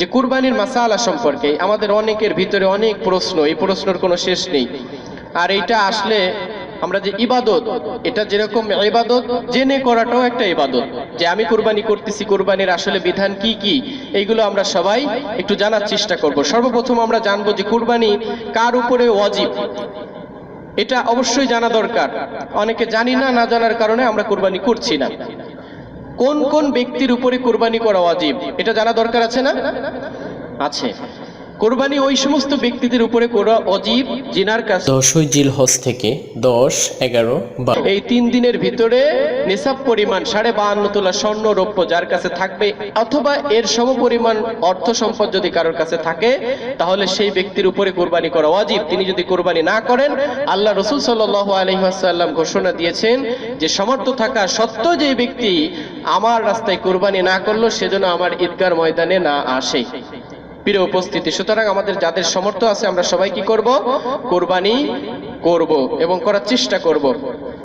যে কুরবানির মাসালা সম্পর্কে আমাদের অনেকের ভিতরে অনেক প্রশ্ন, এই প্রশ্নের কোনো শেষ নেই। আর এইটা আসলে আমরা যে ইবাদত, এটা যেরকম ইবাদত, জেনে করাটাও একটা ইবাদত। যে আমি কুরবানি করতেছি, কুরবানির আসলে বিধান কি কি? এইগুলো আমরা সবাই একটু জানার চেষ্টা করব। সর্বপ্রথম আমরা জানব যে কুরবানি কার উপরে ওয়াজিব? এটা অবশ্যই জানা দরকার। অনেকে জানি না না জানার কারণে আমরা কুরবানি করছি না। কোন কোন ব্যক্তির উপরে কোরবানি করা অজীব এটা জানা দরকার আছে না? আছে। কোরবানি ওই সমস্ত ব্যক্তিদের উপরে করা অজীব জিনার কাছে দশই জিল হজ থেকে দশ এগারো বারো। এই তিন দিনের ভিতরে নিসাব পরিমাণ সাড়ে বাহান্ন তোলা স্বর্ণ রৌপ্য যার কাছে থাকবে অথবা এর সম পরিমাণ অর্থ সম্পদ যদি কারোর কাছে থাকে তাহলে সেই ব্যক্তির উপরে কোরবানি করা অজীব। তিনি যদি কোরবানি না করেন আল্লাহ রসুল সাল্লাহ আলহিহাসাল্লাম ঘোষণা দিয়েছেন যে সমর্থ থাকা সত্ত্বেও যে ব্যক্তি আমার রাস্তায় কোরবানি না করল সেজন্য আমার ঈদগার ময়দানে না আসে। প্রিয় উপস্থিতি, সুতরাং আমাদের যাদের সমর্থ আছে আমরা সবাই কি করব? কোরবানি করব এবং করার চেষ্টা করব।